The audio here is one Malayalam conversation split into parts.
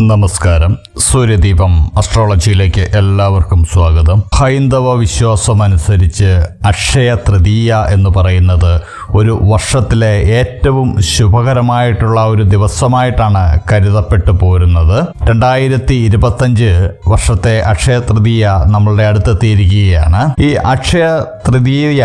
നമസ്കാരം. സൂര്യദീപം അസ്ട്രോളജിയിലേക്ക് എല്ലാവർക്കും സ്വാഗതം. ഹൈന്ദവ വിശ്വാസമനുസരിച്ച് അക്ഷയ തൃതീയ എന്ന് പറയുന്നത് ഒരു വർഷത്തിലെ ഏറ്റവും ശുഭകരമായിട്ടുള്ള ഒരു ദിവസമായിട്ടാണ് കരുതപ്പെട്ടു പോരുന്നത്. രണ്ടായിരത്തി ഇരുപത്തഞ്ച് വർഷത്തെ അക്ഷയ തൃതീയ നമ്മളുടെ അടുത്തെത്തിയിരിക്കുകയാണ്. ഈ അക്ഷയ തൃതീയ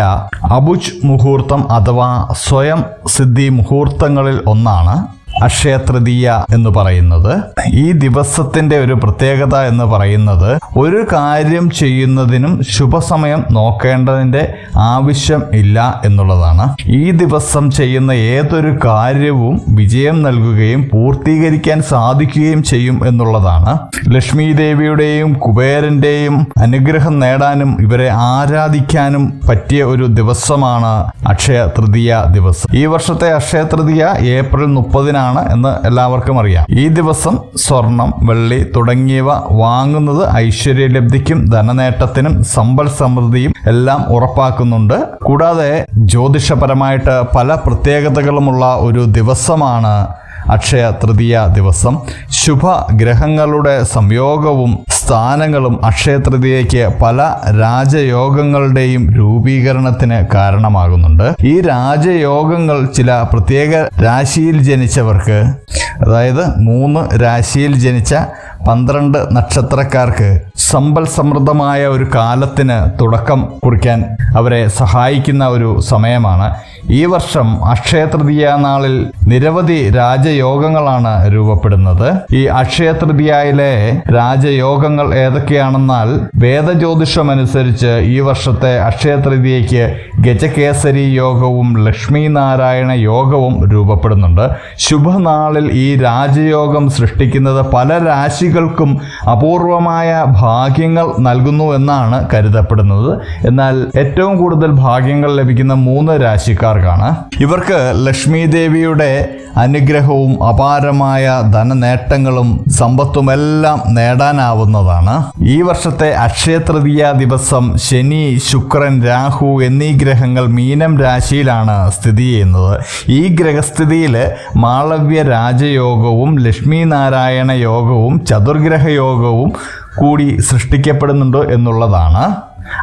അബുജ് മുഹൂർത്തം അഥവാ സ്വയം സിദ്ധി മുഹൂർത്തങ്ങളിൽ ഒന്നാണ്. അക്ഷയ തൃതീയ എന്ന് പറയുന്നത്. ഈ ദിവസത്തിന്റെ ഒരു പ്രത്യേകത എന്ന് പറയുന്നത് ഒരു കാര്യം ചെയ്യുന്നതിനും ശുഭസമയം നോക്കേണ്ടതിന്റെ ആവശ്യം ഇല്ല എന്നുള്ളതാണ്. ഈ ദിവസം ചെയ്യുന്ന ഏതൊരു കാര്യവും വിജയം നൽകുകയും പൂർത്തീകരിക്കാൻ സാധിക്കുകയും ചെയ്യും എന്നുള്ളതാണ്. ലക്ഷ്മി ദേവിയുടെയും കുബേരന്റെയും അനുഗ്രഹം നേടാനും ഇവരെ ആരാധിക്കാനും പറ്റിയ ഒരു ദിവസമാണ് അക്ഷയ തൃതീയ ദിവസം. ഈ വർഷത്തെ അക്ഷയ തൃതീയ ഏപ്രിൽ മുപ്പതിനാണ് എന്ന് എല്ലാവർക്കും അറിയാം. ഈ ദിവസം സ്വർണം വെള്ളി തുടങ്ങിയവ വാങ്ങുന്നത് ഐശ്വര്യലബ്ധിക്കും ധനനേട്ടത്തിനും സമ്പൽ സമൃദ്ധിയും എല്ലാം ഉറപ്പാക്കുന്നുണ്ട്. കൂടാതെ ജ്യോതിഷപരമായിട്ട് പല പ്രത്യേകതകളുമുള്ള ഒരു ദിവസമാണ് അക്ഷയ തൃതീയ ദിവസം. ശുഭ ഗ്രഹങ്ങളുടെ സംയോഗവും സ്ഥാനങ്ങളും അക്ഷയതൃതിയയ്ക്ക് പല രാജയോഗങ്ങളുടെയും രൂപീകരണത്തിന് കാരണമാകുന്നുണ്ട്. ഈ രാജയോഗങ്ങൾ ചില പ്രത്യേക രാശിയിൽ ജനിച്ചവർക്ക് അതായത് മൂന്ന് രാശിയിൽ ജനിച്ച പന്ത്രണ്ട് നക്ഷത്രക്കാർക്ക് സമ്പൽ സമൃദ്ധമായ ഒരു കാലത്തിന് തുടക്കം കുറിക്കാൻ അവരെ സഹായിക്കുന്ന ഒരു സമയമാണ്. ഈ വർഷം അക്ഷയ തൃതീയ നാളിൽ നിരവധി രാജയോഗങ്ങളാണ് രൂപപ്പെടുന്നത്. ഈ അക്ഷയ തൃതീയയിലെ രാജയോഗങ്ങൾ ഏതൊക്കെയാണെന്നാൽ വേദജ്യോതിഷം അനുസരിച്ച് ഈ വർഷത്തെ അക്ഷയ തൃതീയയ്ക്ക് ഗജകേസരി യോഗവും ലക്ഷ്മി നാരായണ യോഗവും രൂപപ്പെടുന്നുണ്ട്. ശുഭനാളിൽ ഈ രാജയോഗം സൃഷ്ടിക്കുന്നത് പല രാശികൾക്കും അപൂർവമായ ഭാഗ്യങ്ങൾ നൽകുന്നു എന്നാണ് കരുതപ്പെടുന്നത്. എന്നാൽ ഏറ്റവും കൂടുതൽ ഭാഗ്യങ്ങൾ ലഭിക്കുന്ന മൂന്ന് രാശിക്കാർക്കാണ്. ഇവർക്ക് ലക്ഷ്മി ദേവിയുടെ അനുഗ്രഹവും അപാരമായ ധനനേട്ടങ്ങളും സമ്പത്തുമെല്ലാം നേടാനാവുന്നതാണ്. ഈ വർഷത്തെ അക്ഷയ തൃതീയ ദിവസം ശനി ശുക്രൻ രാഹു എന്നീ ഗ്രഹങ്ങൾ മീനം രാശിയിലാണ് സ്ഥിതി ചെയ്യുന്നത്. ഈ ഗ്രഹസ്ഥിതിയിൽ മാളവ്യ രാജയോഗവും ലക്ഷ്മി നാരായണ യോഗവും ചതുർഗ്രഹ യോഗവും കൂടി സൃഷ്ടിക്കപ്പെടുന്നുണ്ടോ എന്നുള്ളതാണ്.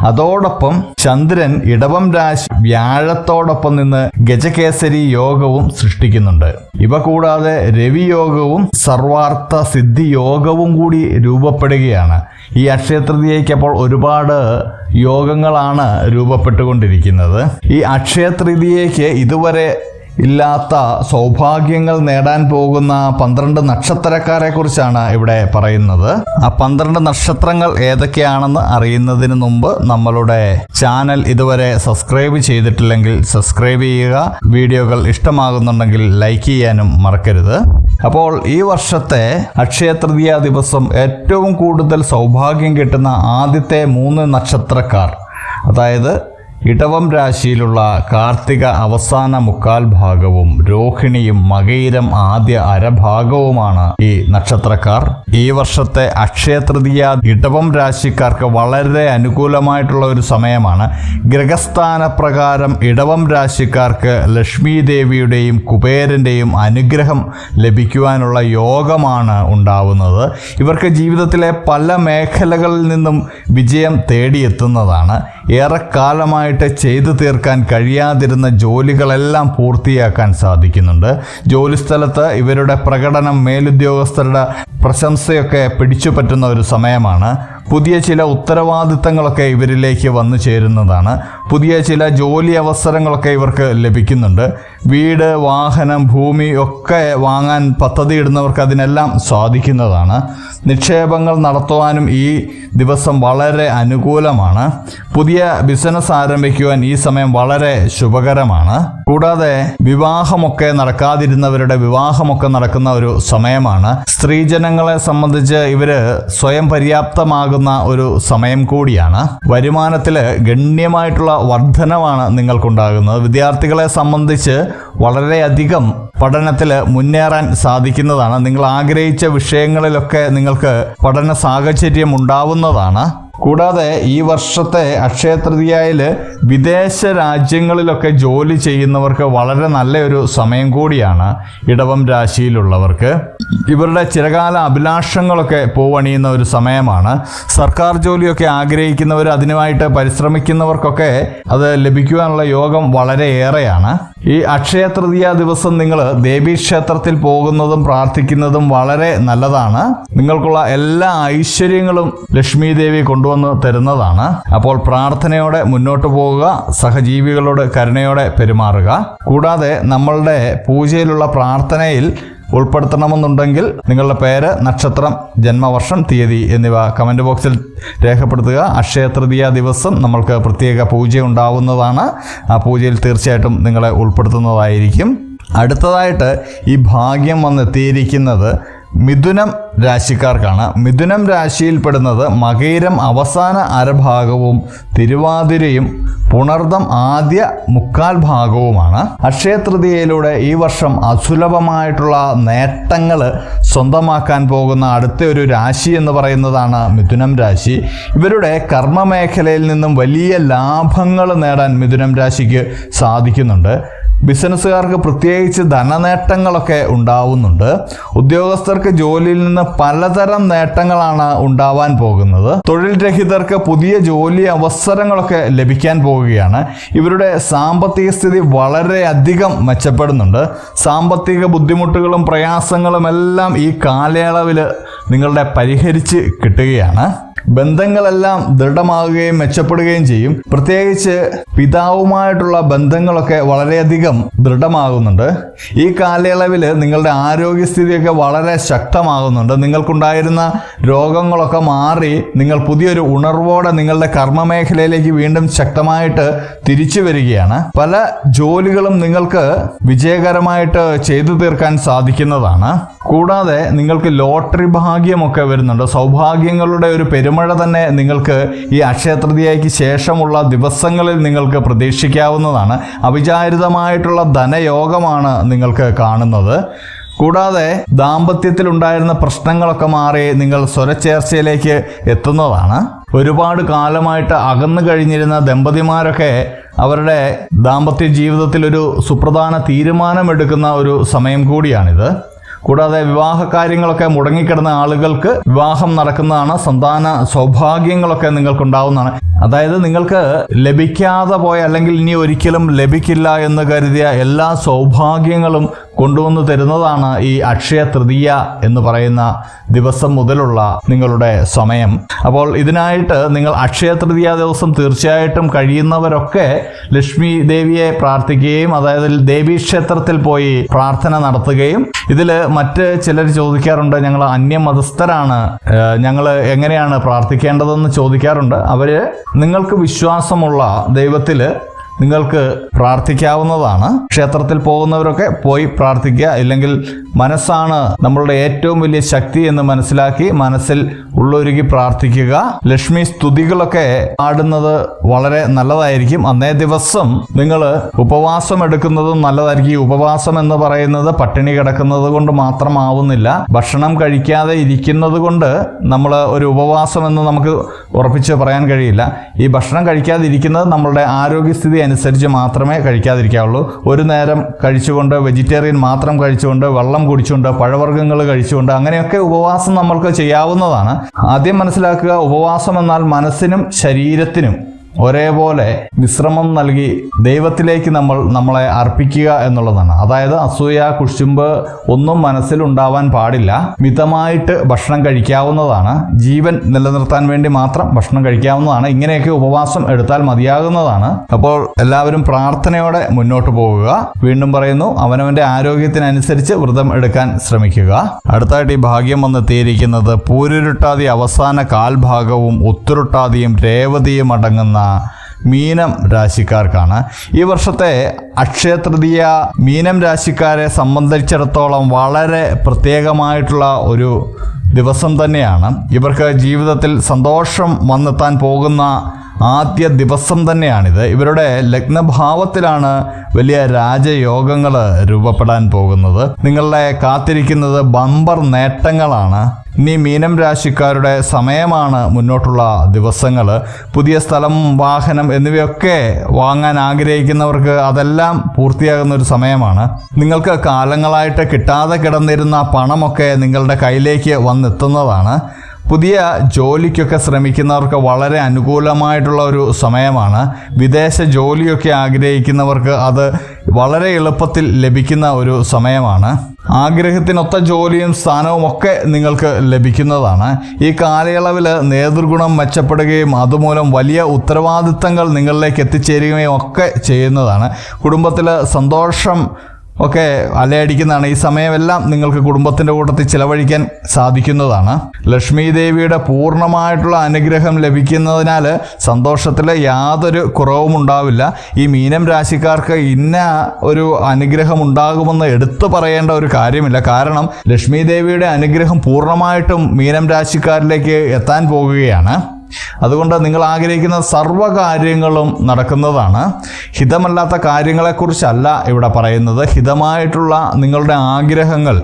അതോടൊപ്പം ചന്ദ്രൻ ഇടവം രാശി വ്യാഴത്തോടൊപ്പം നിന്ന് ഗജകേസരി യോഗവും സൃഷ്ടിക്കുന്നുണ്ട്. ഇവ കൂടാതെ രവി യോഗവും സർവാർത്ഥ സിദ്ധി യോഗവും കൂടി രൂപപ്പെടുകയാണ്. ഈ അക്ഷയ തൃതീയയ്ക്ക് അപ്പോൾ ഒരുപാട് യോഗങ്ങളാണ് രൂപപ്പെട്ടുകൊണ്ടിരിക്കുന്നത്. ഈ അക്ഷയ തൃതീയയ്ക്ക് ഇതുവരെ ഇല്ലാത്ത സൗഭാഗ്യങ്ങൾ നേടാൻ പോകുന്ന പന്ത്രണ്ട് നക്ഷത്രക്കാരെ കുറിച്ചാണ് ഇവിടെ പറയുന്നത്. ആ പന്ത്രണ്ട് നക്ഷത്രങ്ങൾ ഏതൊക്കെയാണെന്ന് അറിയുന്നതിന് മുമ്പ് നമ്മളുടെ ചാനൽ ഇതുവരെ സബ്സ്ക്രൈബ് ചെയ്തിട്ടില്ലെങ്കിൽ സബ്സ്ക്രൈബ് ചെയ്യുക. വീഡിയോകൾ ഇഷ്ടമാകുന്നുണ്ടെങ്കിൽ ലൈക്ക് ചെയ്യാനും മറക്കരുത്. അപ്പോൾ ഈ വർഷത്തെ അക്ഷയ തൃതീയ ദിവസം ഏറ്റവും കൂടുതൽ സൗഭാഗ്യം കിട്ടുന്ന ആദ്യത്തെ മൂന്ന് നക്ഷത്രക്കാർ. അതായത് ഇടവം രാശിയിലുള്ള കാർത്തിക അവസാന മുക്കാൽ ഭാഗവും രോഹിണിയും മകയിരം ആദ്യ അരഭാഗവുമാണ് ഈ നക്ഷത്രക്കാർ. ഈ വർഷത്തെ അക്ഷയ തൃതീയ ഇടവം രാശിക്കാർക്ക് വളരെ അനുകൂലമായിട്ടുള്ള ഒരു സമയമാണ്. ഗ്രഹസ്ഥാന പ്രകാരം ഇടവം രാശിക്കാർക്ക് ലക്ഷ്മി ദേവിയുടെയും അനുഗ്രഹം ലഭിക്കുവാനുള്ള യോഗമാണ് ഉണ്ടാവുന്നത്. ഇവർക്ക് ജീവിതത്തിലെ പല മേഖലകളിൽ നിന്നും വിജയം തേടിയെത്തുന്നതാണ്. ഏറെക്കാലമായിട്ട് ചെയ്തു തീർക്കാൻ കഴിയാതിരുന്ന ജോലികളെല്ലാം പൂർത്തിയാക്കാൻ സാധിക്കുന്നുണ്ട്. ജോലിസ്ഥലത്ത് ഇവരുടെ പ്രകടനം മേലുദ്യോഗസ്ഥരുടെ പ്രശംസയൊക്കെ പിടിച്ചു പറ്റുന്ന ഒരു സമയമാണ്. പുതിയ ചില ഉത്തരവാദിത്തങ്ങളൊക്കെ ഇവരിലേക്ക് വന്നു ചേരുന്നതാണ്. പുതിയ ചില ജോലി അവസരങ്ങളൊക്കെ ഇവർക്ക് ലഭിക്കുന്നുണ്ട്. വീട് വാഹനം ഭൂമി ഒക്കെ വാങ്ങാൻ പദ്ധതിയിടുന്നവർക്ക് അതിനെല്ലാം സാധിക്കുന്നതാണ്. നിക്ഷേപങ്ങൾ നടത്തുവാനും ഈ ദിവസം വളരെ അനുകൂലമാണ്. പുതിയ ബിസിനസ് ആരംഭിക്കുവാൻ ഈ സമയം വളരെ ശുഭകരമാണ്. കൂടാതെ വിവാഹമൊക്കെ നടക്കാതിരുന്നവരുടെ വിവാഹമൊക്കെ നടക്കുന്ന ഒരു സമയമാണ്. സ്ത്രീജനങ്ങളെ സംബന്ധിച്ച് ഇവർ സ്വയം പര്യാപ്തമാകുന്ന ഒരു സമയം കൂടിയാണ്. വരുമാനത്തിൽ ഗണ്യമായിട്ടുള്ള വർധനമാണ് നിങ്ങൾക്കുണ്ടാകുന്നത്. വിദ്യാർത്ഥികളെ സംബന്ധിച്ച് വളരെയധികം പഠനത്തിൽ മുന്നേറാൻ സാധിക്കുന്നതാണ്. നിങ്ങൾ ആഗ്രഹിച്ച വിഷയങ്ങളിലൊക്കെ നിങ്ങൾക്ക് പഠന സാഹചര്യം ഉണ്ടാവുന്നതാണ്. കൂടാതെ ഈ വർഷത്തെ അക്ഷയ തൃതീയയിൽ വിദേശ രാജ്യങ്ങളിലൊക്കെ ജോലി ചെയ്യുന്നവർക്ക് വളരെ നല്ലൊരു സമയം കൂടിയാണ് ഇടവം രാശിയിലുള്ളവർക്ക്. ഇവരുടെ ചിരകാല അഭിലാഷങ്ങളൊക്കെ പൂവണിയുന്ന ഒരു സമയമാണ്. സർക്കാർ ജോലിയൊക്കെ ആഗ്രഹിക്കുന്നവർ അതിനുമായിട്ട് പരിശ്രമിക്കുന്നവർക്കൊക്കെ അത് ലഭിക്കുവാനുള്ള യോഗം വളരെ ഏറെയാണ് ഈ അക്ഷയ തൃതീയ ദിവസം നിങ്ങൾ ദേവീക്ഷേത്രത്തിൽ പോകുന്നതും പ്രാർത്ഥിക്കുന്നതും വളരെ നല്ലതാണ്. നിങ്ങൾക്കുള്ള എല്ലാ ഐശ്വര്യങ്ങളും ലക്ഷ്മി ദേവി കൊണ്ടുവന്ന് തരുന്നതാണ്. അപ്പോൾ പ്രാർത്ഥനയോടെ മുന്നോട്ട് പോവുക സഹജീവികളോട് കരുണയോടെ പെരുമാറുക. കൂടാതെ നമ്മളുടെ പൂജയിലുള്ള പ്രാർത്ഥനയിൽ ഉൾപ്പെടുത്തണമെന്നുണ്ടെങ്കിൽ നിങ്ങളുടെ പേര് നക്ഷത്രം ജന്മവർഷം തീയതി എന്നിവ കമന്റ് ബോക്സിൽ രേഖപ്പെടുത്തുക. അക്ഷയ തൃതീയ ദിവസം നമ്മൾക്ക് പ്രത്യേക പൂജ ഉണ്ടാവുന്നതാണ്. ആ പൂജയിൽ തീർച്ചയായിട്ടും നിങ്ങളെ ഉൾപ്പെടുത്തുന്നതായിരിക്കും. അടുത്തതായിട്ട് ഈ ഭാഗ്യം വന്നെത്തിയിരിക്കുന്നത് മിഥുനം രാശിക്കാർക്കാണ്. മിഥുനം രാശിയിൽപ്പെടുന്നത് മകയിരം അവസാന അരഭാഗവും തിരുവാതിരയും പുണർദം ആദ്യ മുക്കാൽ ഭാഗവുമാണ്. അക്ഷയ തൃതീയയിലൂടെ ഈ വർഷം അസുലഭമായിട്ടുള്ള നേട്ടങ്ങൾ സ്വന്തമാക്കാൻ പോകുന്ന അടുത്ത ഒരു രാശി എന്ന് പറയുന്നതാണ് മിഥുനം രാശി. ഇവരുടെ കർമ്മമേഖലയിൽ നിന്നും വലിയ ലാഭങ്ങൾ നേടാൻ മിഥുനം രാശിക്ക് സാധിക്കുന്നുണ്ട്. ബിസിനസ്സുകാർക്ക് പ്രത്യേകിച്ച് ധനനേട്ടങ്ങളൊക്കെ ഉണ്ടാവുന്നുണ്ട്. ഉദ്യോഗസ്ഥർക്ക് ജോലിയിൽ നിന്ന് പലതരം നേട്ടങ്ങളാണ് ഉണ്ടാവാൻ പോകുന്നത്. തൊഴിൽ രഹിതർക്ക് പുതിയ ജോലി അവസരങ്ങളൊക്കെ ലഭിക്കാൻ പോവുകയാണ്. ഇവരുടെ സാമ്പത്തിക സ്ഥിതി വളരെയധികം മെച്ചപ്പെടുന്നുണ്ട്. സാമ്പത്തിക ബുദ്ധിമുട്ടുകളും പ്രയാസങ്ങളും എല്ലാം ഈ കാലയളവിൽ നിങ്ങളുടെ പരിഹരിച്ച് കിട്ടുകയാണ്. ബന്ധങ്ങളെല്ലാം ദൃഢമാകുകയും മെച്ചപ്പെടുകയും ചെയ്യും. പ്രത്യേകിച്ച് പിതാവുമായിട്ടുള്ള ബന്ധങ്ങളൊക്കെ വളരെയധികം ദൃഢമാകുന്നുണ്ട്. ഈ കാലയളവിൽ നിങ്ങളുടെ ആരോഗ്യസ്ഥിതിയൊക്കെ വളരെ ശക്തമാകുന്നുണ്ട്. നിങ്ങൾക്കുണ്ടായിരുന്ന രോഗങ്ങളൊക്കെ മാറി നിങ്ങൾ പുതിയൊരു ഉണർവോടെ നിങ്ങളുടെ കർമ്മമേഖലയിലേക്ക് വീണ്ടും ശക്തമായിട്ട് തിരിച്ചു വരികയാണ്. പല ജോലികളും നിങ്ങൾക്ക് വിജയകരമായിട്ട് ചെയ്തു തീർക്കാൻ സാധിക്കുന്നതാണ്. കൂടാതെ നിങ്ങൾക്ക് ലോട്ടറി ഭാഗ്യമൊക്കെ വരുന്നുണ്ട്. സൗഭാഗ്യങ്ങളുടെ ഒരു പെരുമഴ തന്നെ നിങ്ങൾക്ക് ഈ അക്ഷയ തൃതീയയ്ക്ക് ശേഷമുള്ള ദിവസങ്ങളിൽ നിങ്ങൾക്ക് പ്രതീക്ഷിക്കാവുന്നതാണ്. അവിചാരിതമായിട്ടുള്ള ധനയോഗമാണ് നിങ്ങൾക്ക് കാണുന്നത്. കൂടാതെ ദാമ്പത്യത്തിൽ ഉണ്ടായിരുന്ന പ്രശ്നങ്ങളൊക്കെ മാറി നിങ്ങൾ സ്വരച്ചേർച്ചയിലേക്ക് എത്തുന്നതാണ്. ഒരുപാട് കാലമായിട്ട് അകന്നു കഴിഞ്ഞിരുന്ന ദമ്പതിമാരൊക്കെ അവരുടെ ദാമ്പത്യ ജീവിതത്തിൽ ഒരു സുപ്രധാന തീരുമാനമെടുക്കുന്ന ഒരു സമയം കൂടിയാണിത്. കൂടാതെ വിവാഹ കാര്യങ്ങളൊക്കെ മുടങ്ങിക്കിടന്ന ആളുകൾക്ക് വിവാഹം നടക്കുന്നതാണ് സന്താന സൗഭാഗ്യങ്ങളൊക്കെ നിങ്ങൾക്കുണ്ടാവുന്നതാണ്. അതായത് നിങ്ങൾക്ക് ലഭിക്കാതെ പോയ അല്ലെങ്കിൽ ഇനി ഒരിക്കലും ലഭിക്കില്ല എന്ന് കരുതിയ എല്ലാ സൗഭാഗ്യങ്ങളും കൊണ്ടുവന്ന് തരുന്നതാണ് ഈ അക്ഷയ തൃതീയ എന്ന് പറയുന്ന ദിവസം മുതലുള്ള നിങ്ങളുടെ സമയം. അപ്പോൾ ഇതിനായിട്ട് നിങ്ങൾ അക്ഷയ തൃതീയ ദിവസം തീർച്ചയായിട്ടും കഴിയുന്നവരൊക്കെ ലക്ഷ്മി ദേവിയെ പ്രാർത്ഥിക്കുകയും അതായത് ദേവീ ക്ഷേത്രത്തിൽ പോയി പ്രാർത്ഥന നടത്തുകയും. ഇതിൽ മറ്റ് ചിലർ ചോദിക്കാറുണ്ട് ഞങ്ങൾ അന്യമതസ്ഥരാണ്. ഞങ്ങൾ എങ്ങനെയാണ് പ്രാർത്ഥിക്കേണ്ടതെന്ന് ചോദിക്കാറുണ്ട്. അവർ നിങ്ങൾക്ക് വിശ്വാസമുള്ള ദൈവത്തിൽ നിങ്ങൾക്ക് പ്രാർത്ഥിക്കാവുന്നതാണ്. ക്ഷേത്രത്തിൽ പോകുന്നവരൊക്കെ പോയി പ്രാർത്ഥിക്കുക. ഇല്ലെങ്കിൽ മനസ്സാണ് നമ്മളുടെ ഏറ്റവും വലിയ ശക്തി എന്ന് മനസ്സിലാക്കി മനസ്സിൽ ഉള്ളൊരുക്കി പ്രാർത്ഥിക്കുക. ലക്ഷ്മി സ്തുതികളൊക്കെ പാടുന്നത് വളരെ നല്ലതായിരിക്കും. അന്നേ ദിവസം നിങ്ങൾ ഉപവാസം എടുക്കുന്നതും നല്ലതായിരിക്കും. ഈ ഉപവാസം എന്ന് പറയുന്നത് പട്ടിണി കിടക്കുന്നത് കൊണ്ട് മാത്രമാവുന്നില്ല. ഭക്ഷണം കഴിക്കാതെ ഇരിക്കുന്നത് കൊണ്ട് നമ്മൾ ഒരു ഉപവാസം എന്ന് നമുക്ക് ഉറപ്പിച്ച് പറയാൻ കഴിയില്ല. ഈ ഭക്ഷണം കഴിക്കാതെ ഇരിക്കുന്നത് നമ്മളുടെ ആരോഗ്യസ്ഥിതി അനുസരിച്ച് മാത്രമേ കഴിക്കാതിരിക്കാവുള്ളൂ. ഒരു നേരം കഴിച്ചുകൊണ്ട് വെജിറ്റേറിയൻ മാത്രം കഴിച്ചുകൊണ്ട് വെള്ളം കുടിച്ചുകൊണ്ട് പഴവർഗങ്ങൾ കഴിച്ചുകൊണ്ട് അങ്ങനെയൊക്കെ ഉപവാസം നമ്മൾക്ക് ചെയ്യാവുന്നതാണ്. ആദ്യം മനസ്സിലാക്കുക ഉപവാസം എന്നാൽ മനസ്സിനും ശരീരത്തിനും ഒരേപോലെ വിശ്രമം നൽകി ദൈവത്തിലേക്ക് നമ്മൾ നമ്മളെ അർപ്പിക്കുക എന്നുള്ളതാണ്. അതായത് അസൂയ കുശുമ്പ് ഒന്നും മനസ്സിലുണ്ടാവാൻ പാടില്ല. മിതമായിട്ട് ഭക്ഷണം കഴിക്കാവുന്നതാണ്. ജീവൻ നിലനിർത്താൻ വേണ്ടി മാത്രം ഭക്ഷണം കഴിക്കാവുന്നതാണ്. ഇങ്ങനെയൊക്കെ ഉപവാസം എടുത്താൽ മതിയാകുന്നതാണ്. അപ്പോൾ എല്ലാവരും പ്രാർത്ഥനയോടെ മുന്നോട്ട് പോകുക വീണ്ടും പറയുന്നു അവനവന്റെ ആരോഗ്യത്തിനനുസരിച്ച് വ്രതം എടുക്കാൻ ശ്രമിക്കുക. അടുത്തായിട്ട് ഈ ഭാഗ്യം വന്നെത്തിയിരിക്കുന്നത് പൂരുരുട്ടാതി അവസാന കാൽഭാഗവും ഉത്തുരുട്ടാതിയും രേവതിയും അടങ്ങുന്ന മീനം രാശിക്കാർക്കാണ്. ഈ വർഷത്തെ അക്ഷയ തൃതീയ മീനം രാശിക്കാരെ സംബന്ധിച്ചിടത്തോളം വളരെ പ്രത്യേകമായിട്ടുള്ള ഒരു ദിവസം തന്നെയാണ്. ഇവർക്ക് ജീവിതത്തിൽ സന്തോഷം വന്നെത്താൻ പോകുന്ന ആദ്യ ദിവസം തന്നെയാണിത്. ഇവരുടെ ലഗ്നഭാവത്തിലാണ് വലിയ രാജയോഗങ്ങൾ രൂപപ്പെടാൻ പോകുന്നത്. നിങ്ങളുടെ കാത്തിരിക്കുന്നത് ബമ്പർ നേട്ടങ്ങളാണ്. ഇനി മീനം രാശിക്കാരുടെ സമയമാണ് മുന്നോട്ടുള്ള ദിവസങ്ങൾ പുതിയ സ്ഥലം വാഹനം എന്നിവയൊക്കെ വാങ്ങാൻ ആഗ്രഹിക്കുന്നവർക്ക് അതെല്ലാം പൂർത്തിയാകുന്ന ഒരു സമയമാണ്. നിങ്ങൾക്ക് കാലങ്ങളായിട്ട് കിട്ടാതെ കിടന്നിരുന്ന പണമൊക്കെ നിങ്ങളുടെ കയ്യിലേക്ക് വന്നെത്തുന്നതാണ്. പുതിയ ജോലിക്കൊക്കെ ശ്രമിക്കുന്നവർക്ക് വളരെ അനുകൂലമായിട്ടുള്ള ഒരു സമയമാണ്. വിദേശ ജോലിയൊക്കെ ആഗ്രഹിക്കുന്നവർക്ക് അത് വളരെ എളുപ്പത്തിൽ ലഭിക്കുന്ന ഒരു സമയമാണ്. ആഗ്രഹത്തിനൊത്ത ജോലിയും സ്ഥാനവും ഒക്കെ നിങ്ങൾക്ക് ലഭിക്കുന്നതാണ്. ഈ കാലയളവിൽ നേതൃഗുണം മെച്ചപ്പെടുകയും അതുമൂലം വലിയ ഉത്തരവാദിത്തങ്ങൾ നിങ്ങളിലേക്ക് എത്തിച്ചേരുകയും ഒക്കെ ചെയ്യുന്നതാണ്. കുടുംബത്തിൽ സന്തോഷം ഒക്കെ അലയടിക്കുന്നതാണ്. ഈ സമയമെല്ലാം നിങ്ങൾക്ക് കുടുംബത്തിന്റെ കൂട്ടത്തിൽ ചിലവഴിക്കാൻ സാധിക്കുന്നതാണ്. ലക്ഷ്മി ദേവിയുടെ പൂർണമായിട്ടുള്ള അനുഗ്രഹം ലഭിക്കുന്നതിനാൽ സന്തോഷത്തിൽ യാതൊരു കുറവും ഉണ്ടാവില്ല. ഈ മീനം രാശിക്കാർക്ക് ഇന്ന ഒരു അനുഗ്രഹം ഉണ്ടാകുമെന്ന് എടുത്തു പറയേണ്ട ഒരു കാര്യമില്ല. കാരണം ലക്ഷ്മി ദേവിയുടെ അനുഗ്രഹം പൂർണമായിട്ടും മീനം രാശിക്കാരിലേക്ക് എത്താൻ പോകുകയാണ്. അതുകൊണ്ട് നിങ്ങൾ ആഗ്രഹിക്കുന്ന സർവകാര്യങ്ങളും നടക്കുന്നതാണ്. ഹിതമല്ലാത്ത കാര്യങ്ങളെക്കുറിച്ചല്ല ഇവിടെ പറയുന്നത്. ഹിതമായിട്ടുള്ള നിങ്ങളുടെ ആഗ്രഹങ്ങൾ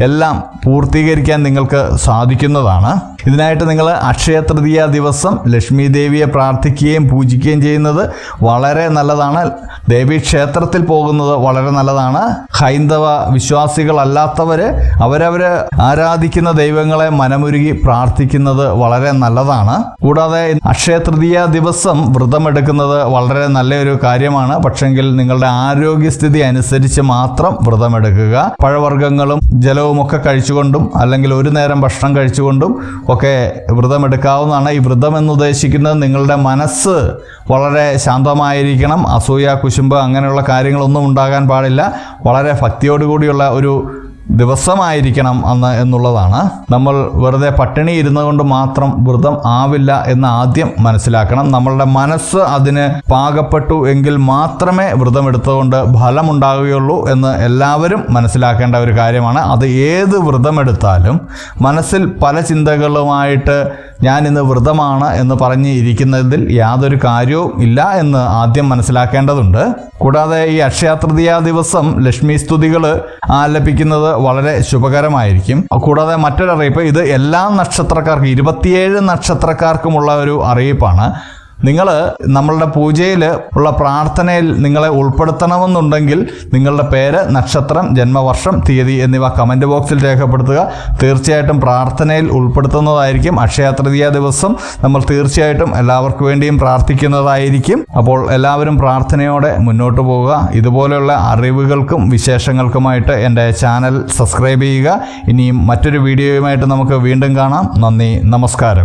എല്ലാം പൂർത്തീകരിക്കാൻ നിങ്ങൾക്ക് സാധിക്കുന്നതാണ്. ഇതിനായിട്ട് നിങ്ങൾ അക്ഷയ തൃതീയ ദിവസം ലക്ഷ്മി ദേവിയെ പ്രാർത്ഥിക്കുകയും പൂജിക്കുകയും ചെയ്യുന്നത് വളരെ നല്ലതാണ്. ദേവി ക്ഷേത്രത്തിൽ പോകുന്നത് വളരെ നല്ലതാണ്. ഹൈന്ദവ വിശ്വാസികളല്ലാത്തവർ അവരവർ ആരാധിക്കുന്ന ദൈവങ്ങളെ മനമുരുകി പ്രാർത്ഥിക്കുന്നത് വളരെ നല്ലതാണ്. കൂടാതെ അക്ഷയ തൃതീയ ദിവസം വ്രതമെടുക്കുന്നത് വളരെ നല്ലൊരു കാര്യമാണ്. പക്ഷെങ്കിൽ നിങ്ങളുടെ ആരോഗ്യസ്ഥിതി അനുസരിച്ച് മാത്രം വ്രതമെടുക്കുക. പഴവർഗങ്ങളും ജലവും ഒക്കെ കഴിച്ചുകൊണ്ടും അല്ലെങ്കിൽ ഒരു നേരം ഭക്ഷണം കഴിച്ചുകൊണ്ടും ഒക്കെ വ്രതമെടുക്കാവുന്നതാണ്. ഈ വ്രതം എന്ന് ഉദ്ദേശിക്കുന്നത് നിങ്ങളുടെ മനസ്സ് വളരെ ശാന്തമായിരിക്കണം. അസൂയ കുശുമ്പ് അങ്ങനെയുള്ള കാര്യങ്ങളൊന്നും ഉണ്ടാകാൻ പാടില്ല. വളരെ ഭക്തിയോടുകൂടിയുള്ള ഒരു ദിവസമായിരിക്കണം അന്ന് എന്നുള്ളതാണ്. നമ്മൾ വെറുതെ പട്ടിണി ഇരുന്നുകൊണ്ട് മാത്രം വ്രതം ആവില്ല എന്ന് ആദ്യം മനസ്സിലാക്കണം. നമ്മളുടെ മനസ്സ് അതിന് പാകപ്പെട്ടു എങ്കിൽ മാത്രമേ വ്രതം എടുത്തുകൊണ്ട് ഫലമുണ്ടാകുകയുള്ളൂ എന്ന് എല്ലാവരും മനസ്സിലാക്കേണ്ട ഒരു കാര്യമാണ്. അത് ഏത് വ്രതമെടുത്താലും മനസ്സിൽ പല ചിന്തകളുമായിട്ട് ഞാൻ ഇന്ന് വ്രതമാണ് എന്ന് പറഞ്ഞ് ഇരിക്കുന്നതിൽ യാതൊരു കാര്യവും ഇല്ല എന്ന് ആദ്യം മനസ്സിലാക്കേണ്ടതുണ്ട്. കൂടാതെ ഈ അക്ഷയ തൃതീയ ദിവസം ലക്ഷ്മി സ്തുതികൾ ആലപിക്കുന്നത് വളരെ ശുഭകരമായിരിക്കും. കൂടാതെ മറ്റൊരറിയിപ്പ് ഇത് എല്ലാ നക്ഷത്രക്കാർക്കും ഇരുപത്തിയേഴ് നക്ഷത്രക്കാർക്കുമുള്ള ഒരു അറിയിപ്പാണ്. നിങ്ങൾ നമ്മളുടെ പൂജയിൽ ഉള്ള പ്രാർത്ഥനയിൽ നിങ്ങളെ ഉൾപ്പെടുത്തണമെന്നുണ്ടെങ്കിൽ നിങ്ങളുടെ പേര് നക്ഷത്രം ജന്മവർഷം തീയതി എന്നിവ കമന്റ് ബോക്സിൽ രേഖപ്പെടുത്തുക. തീർച്ചയായിട്ടും പ്രാർത്ഥനയിൽ ഉൾപ്പെടുത്തുന്നതായിരിക്കും. അക്ഷയതൃതീയ ദിവസം നമ്മൾ തീർച്ചയായിട്ടും എല്ലാവർക്കും വേണ്ടിയും പ്രാർത്ഥിക്കുന്നതായിരിക്കും. അപ്പോൾ എല്ലാവരും പ്രാർത്ഥനയോടെ മുന്നോട്ട് പോവുക. ഇതുപോലെയുള്ള അറിവുകൾക്കും വിശേഷങ്ങൾക്കുമായിട്ട് എന്റെ ചാനൽ സബ്സ്ക്രൈബ് ചെയ്യുക. ഇനിയും മറ്റൊരു വീഡിയോയുമായിട്ട് നമുക്ക് വീണ്ടും കാണാം. നന്ദി നമസ്കാരം.